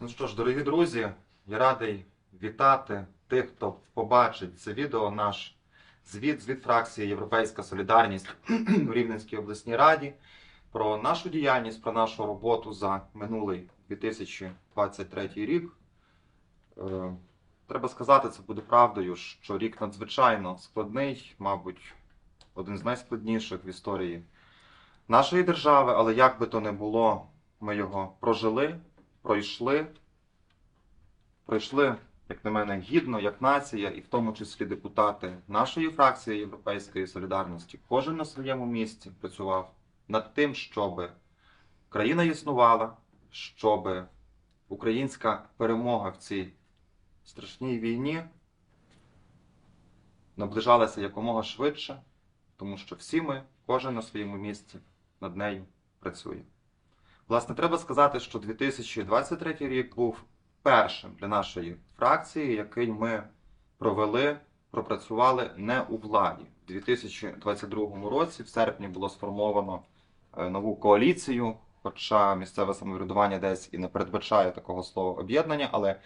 Ну що ж, дорогі друзі, я радий вітати тих, хто побачить це відео, наш звіт, звіт фракції Європейська Солідарність у Рівненській обласній раді про нашу діяльність, про нашу роботу за минулий 2023 рік. Е, Треба сказати, це буде правдою, що рік надзвичайно складний, мабуть, один з найскладніших в історії нашої держави, але як би то не було, ми його прожили, пройшли. Пройшли, як на мене, гідно, як нація, і в тому числі депутати нашої фракції Європейської солідарності. Кожен на своєму місці працював над тим, щоб країна існувала, щоб українська перемога в цій страшній війні наближалася якомога швидше, тому що всі ми, кожен на своєму місці, над нею працює. Власне, треба сказати, що 2023 рік був першим для нашої фракції, який ми провели, пропрацювали не у владі. У 2022 році, в серпні, було сформовано е, нову коаліцію, хоча місцеве самоврядування десь і не передбачає такого слова об'єднання, але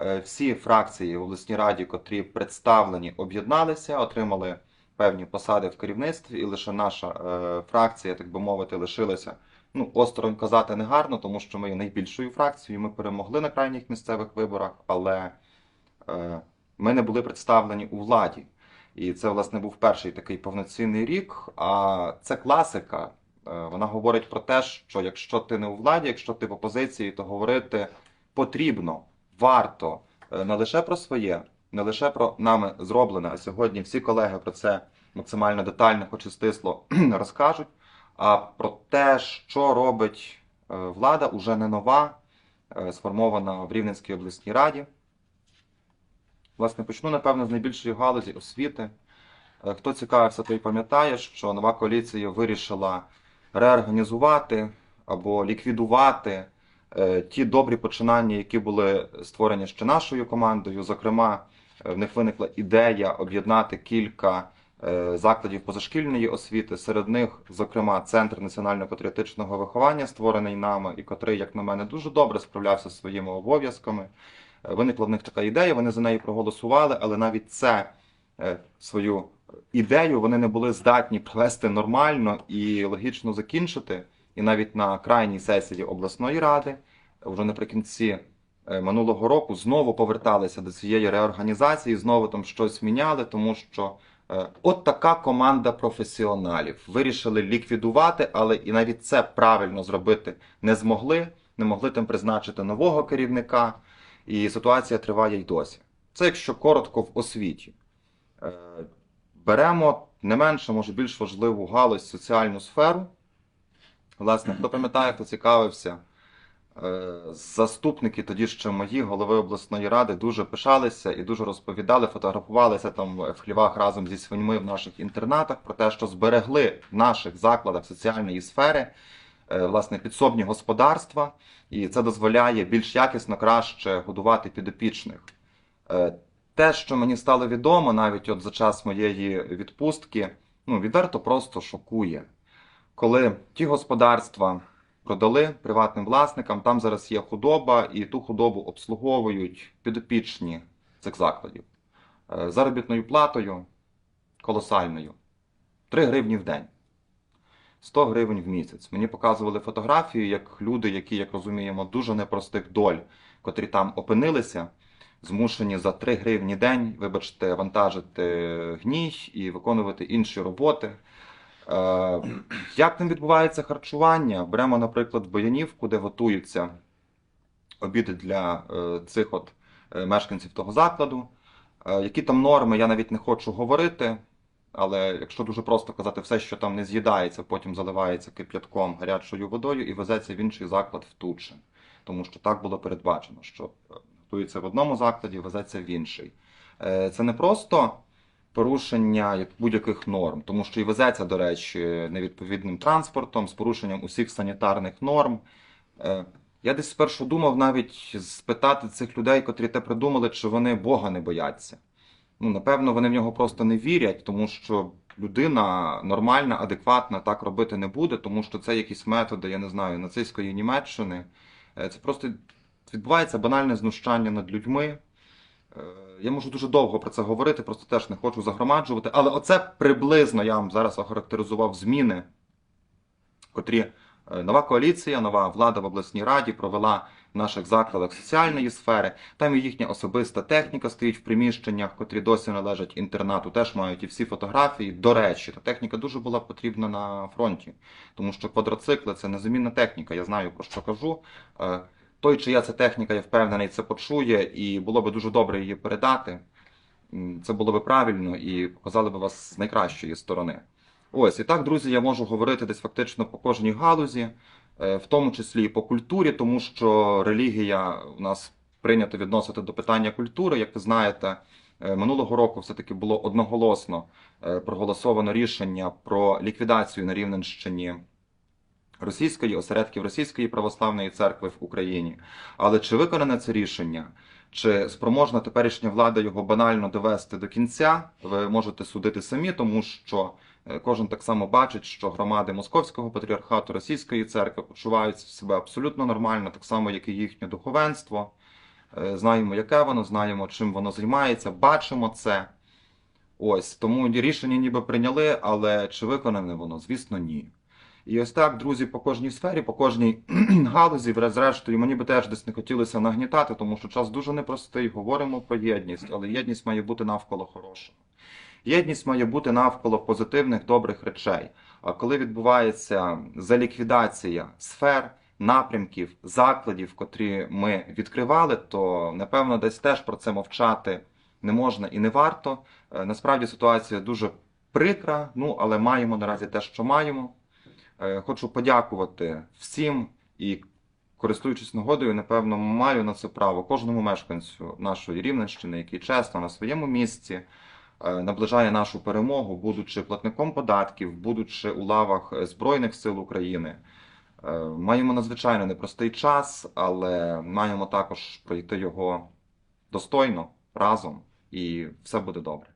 е, всі фракції в обласній раді, котрі представлені, об'єдналися, отримали певні посади в керівництві, і лише наша е, фракція, так би мовити, лишилася ну, осторонь казати не гарно, тому що ми є найбільшою фракцією. Ми перемогли на крайніх місцевих виборах, але е, ми не були представлені у владі. І це, власне, був перший такий повноцінний рік. А це класика. Е, вона говорить про те, що якщо ти не у владі, якщо ти в опозиції, то говорити потрібно, варто е, не лише про своє, не лише про нами зроблене. А сьогодні всі колеги про це максимально детально, хоч і стисло розкажуть а про те, що робить е, влада, уже не нова, е, сформована в Рівненській обласній раді. Власне, почну, напевно, з найбільшої галузі освіти. Е, Хто цікавився, той пам'ятає, що нова коаліція вирішила реорганізувати або ліквідувати ті добрі починання, які були створені ще нашою командою. Зокрема, в них виникла ідея об'єднати кілька закладів позашкільної освіти. Серед них, зокрема, Центр національно-патріотичного виховання, створений нами, і котрий, як на мене, дуже добре справлявся зі своїми обов'язками. Е, Виникла в них така ідея, вони за неї проголосували, але навіть це е, свою ідею вони не були здатні провести нормально і логічно закінчити. І навіть на крайній сесії обласної ради, вже наприкінці е, минулого року, знову поверталися до цієї реорганізації, знову там щось міняли, тому що е, от така команда професіоналів вирішили ліквідувати, але і навіть це правильно зробити не змогли, не могли там призначити нового керівника, і ситуація триває й досі. Це якщо коротко в освіті. Е, Беремо не менше, може більш важливу галузь соціальну сферу. Власне, хто пам'ятає, хто цікавився, е, заступники тоді ще мої, голови обласної ради, дуже пишалися і дуже розповідали, фотографувалися там в хлівах разом зі свиньми в наших інтернатах про те, що зберегли в наших закладах соціальної сфери е, власне підсобні господарства, і це дозволяє більш якісно, краще годувати підопічних. Е, Те, що мені стало відомо навіть от за час моєї відпустки, ну відверто просто шокує коли ті господарства продали приватним власникам, там зараз є худоба, і ту худобу обслуговують підопічні цих закладів. Е, Заробітною платою колосальною. 3 гривні в день. 100 гривень в місяць. Мені показували фотографії, як люди, які, як розуміємо, дуже непростих доль, котрі там опинилися, змушені за 3 гривні день, вибачте, вантажити гній і виконувати інші роботи. Е, Як там відбувається харчування? Беремо, наприклад, Боянівку, де готуються обіди для е, цих от е, мешканців того закладу. Які там норми, я навіть не хочу говорити. Але якщо дуже просто казати, все, що там не з'їдається, потім заливається кип'ятком гарячою водою і везеться в інший заклад в Тучин. Тому що так було передбачено, що готується в одному закладі, везеться в інший. Це не просто порушення як будь-яких норм, тому що і везеться, до речі, невідповідним транспортом з порушенням усіх санітарних норм. Е, Я десь спершу думав навіть спитати цих людей, котрі те придумали, чи вони Бога не бояться. Ну, напевно, вони в нього просто не вірять, тому що людина нормальна, адекватна так робити не буде, тому що це якісь методи, я не знаю, нацистської Німеччини. Е, Це просто відбувається банальне знущання над людьми. Е, Я можу дуже довго про це говорити, просто теж не хочу загромаджувати. Але оце приблизно я вам зараз охарактеризував зміни, котрі е, нова коаліція, нова влада в обласній раді провела в наших закладах соціальної сфери. Там і їхня особиста техніка стоїть в приміщеннях, котрі досі належать інтернату. Теж мають і всі фотографії. До речі, та техніка дуже була потрібна на фронті, тому що квадроцикли це незамінна техніка. Я знаю про що кажу. Той, чия це техніка, я впевнений, це почує, і було би дуже добре її передати. Це було би правильно і показали би вас з найкращої сторони. Ось, і так, друзі, я можу говорити десь фактично по кожній галузі, е, в тому числі і по культурі, тому що релігія у нас прийнято відносити до питання культури. Як ви знаєте, е, минулого року все-таки було одноголосно е, проголосовано рішення про ліквідацію на Рівненщині російської осередків Російської православної церкви в Україні. Але чи виконане це рішення, чи спроможна теперішня влада його банально довести до кінця, ви можете судити самі, тому що е, кожен так само бачить, що громади Московського патріархату Російської церкви почувають себе абсолютно нормально, так само, як і їхнє духовенство. Е, Знаємо, яке воно, знаємо, чим воно займається, бачимо це. Ось тому рішення ніби прийняли, але чи виконане воно? Звісно, ні. І ось так, друзі, по кожній сфері, по кожній галузі, зрештою, мені би теж десь не хотілося нагнітати, тому що час дуже непростий. Говоримо про єдність, але єдність має бути навколо хорошого. Єдність має бути навколо позитивних, добрих речей. А коли відбувається заліквідація сфер, напрямків, закладів, котрі ми відкривали, то напевно десь теж про це мовчати не можна і не варто. Е, Насправді ситуація дуже прикра, ну але маємо наразі те, що маємо. Е, Хочу подякувати всім і, користуючись нагодою, напевно, маю на це право кожному мешканцю нашої Рівненщини, який чесно на своєму місці е, наближає нашу перемогу, будучи платником податків, будучи у лавах Збройних сил України. Е, Маємо надзвичайно непростий час, але маємо також пройти його достойно разом, і все буде добре.